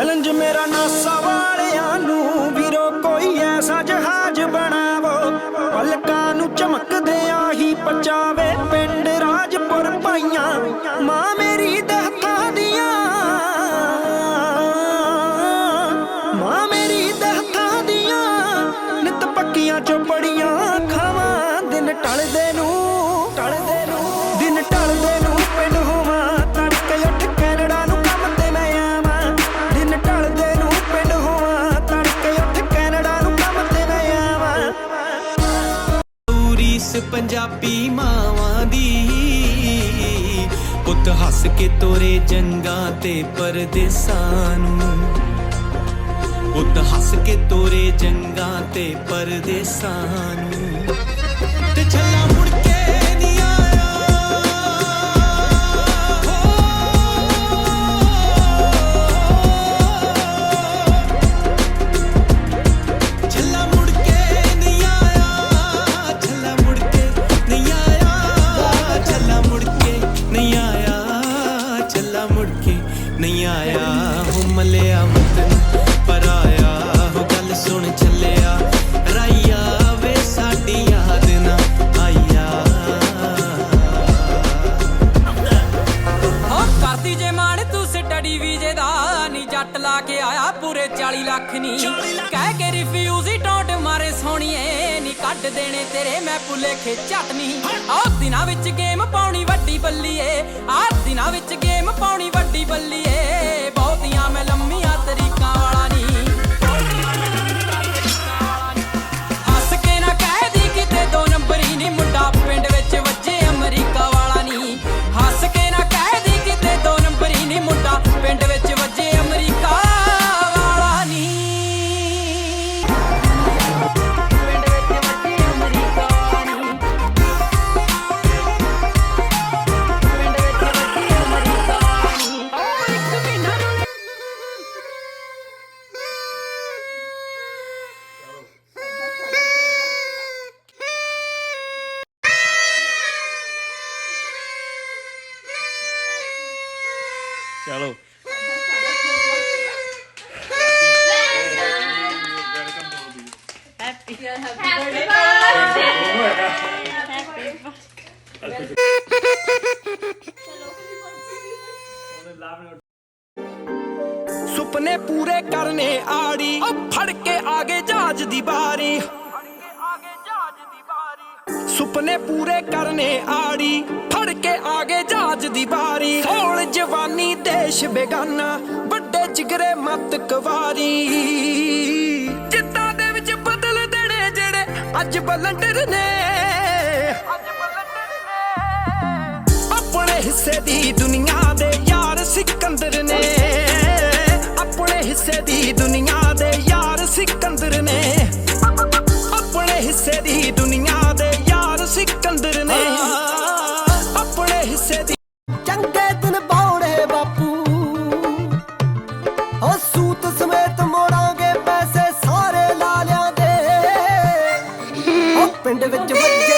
Challenge ਮੇਰਾ NASA ਵਾਲਿਆਂ ਨੂੰ। ਵੀਰੋ, ਕੋਈ ਐਸਾ ਜਹਾਜ਼ ਬਣਾਵੋ। ਪਲਕਾਂ ਨੂੰ ਚਮਕਦਿਆਂ ਹੀ ਪਚਾਵੇ ਪਿੰਡ ਰਾਜਪੁਰ ਪਾਈਆਂ ਮਾਂ ਮੇਰੀ ਦਹਤਾ ਦੀਆਂ। ਮਾਂ ਮੇਰੀ ਦਹਤਾ ਦੀਆਂ। ਨਿਤ ਪੱਕੀਆਂ ਚੋਪੜੀਆਂ ਪੰਜਾਬੀ ਮਾਵਾਂ ਦੀ। ਪੁੱਤ ਹੱਸ ਕੇ ਤੋਰੇ ਜੰਗਾਂ ਤੇ ਪਰਦੇਸਾਂ ਨੂੰ। ਪੁੱਤ ਹੱਸ ਕੇ ਤੋਰੇ ਜੰਗਾਂ ਤੇ ਪਰਦੇਸਾਂ ਨੂੰ। ਮਲਿਆ ਵਤਨ ਪਰ ਆਇਆ ਹੋ ਗੱਲ ਸੁਣ ਚੱਲਿਆ। ਰਾਈਆ ਵੇ ਸਾਡੀ ਯਾਦ ਨਾ ਆਇਆ ਹੋ ਕਰਦੀ ਜੇ ਮਾਣ ਤੂੰ ਸਟੱਡੀ ਵੀਜੇ ਦਾ ਨੀ ਜੱਟ ਲਾ ਕੇ ਆਇਆ ਪੂਰੇ 40 ਲੱਖ ਨੀ। ਕਹਿ ਕੇ ਰਿਫਿਊਜ਼ ਹੀ ਟੌਟ ਮਾਰੇ ਸੋਹਣੀਏ ਨੀ ਕੱਢ ਦੇਣੇ ਤੇਰੇ ਮੈਂ ਭੁਲੇਖੇ ਝੱਟ ਨਹੀਂ ਆਹ ਦਿਨਾਂ ਵਿੱਚ ਗੇਮ ਪਾਉਣੀ ਵੱਡੀ ਬੱਲੀਏ ਆਹ ਦਿਨਾਂ ਵਿੱਚ ਗੇਮ ਪਾਉਣੀ ਵੱਡੀ ਬੱਲੀਏ। Paint ਚਲੋ। ਸੁਪਨੇ ਪੂਰੇ ਕਰਨੇ ਆੜੀ। ਉਹ ਫੜ ਕੇ ਆਗੇ ਜਹਾਜ਼ ਦੀ ਬਾਰੀ। ਸੁਪਨੇ ਪੂਰੇ ਕਰਨੇ ਆੜੀ, ਫੜ ਕੇ ਆਗੇ ਜਹਾਜ਼ ਦੀ ਬਾਰੀ। ਹੌਲ ਜਵਾਨੀ ਦੇਸ਼ ਬੇਗਾਨਾ, ਵੱਡੇ ਜਿਗਰੇ ਮਤ ਕਵਾਰੀ। ਜਿੱਤਾਂ ਦੇ ਵਿੱਚ ਬਦਲ ਦੇਣੇ ਜਿਹੜੇ ਅੱਜ ਬਲੰਡਰ ਨੇ। ਆਪਣੇ ਹਿੱਸੇ ਦੀ ਦੁਨੀਆ ਦੇ ਯਾਰ ਸਿਕੰਦਰ ਨੇ। ਆਪਣੇ ਹਿੱਸੇ ਦੀ ਦੁਨੀਆ പെണ്ട് വെച്ച്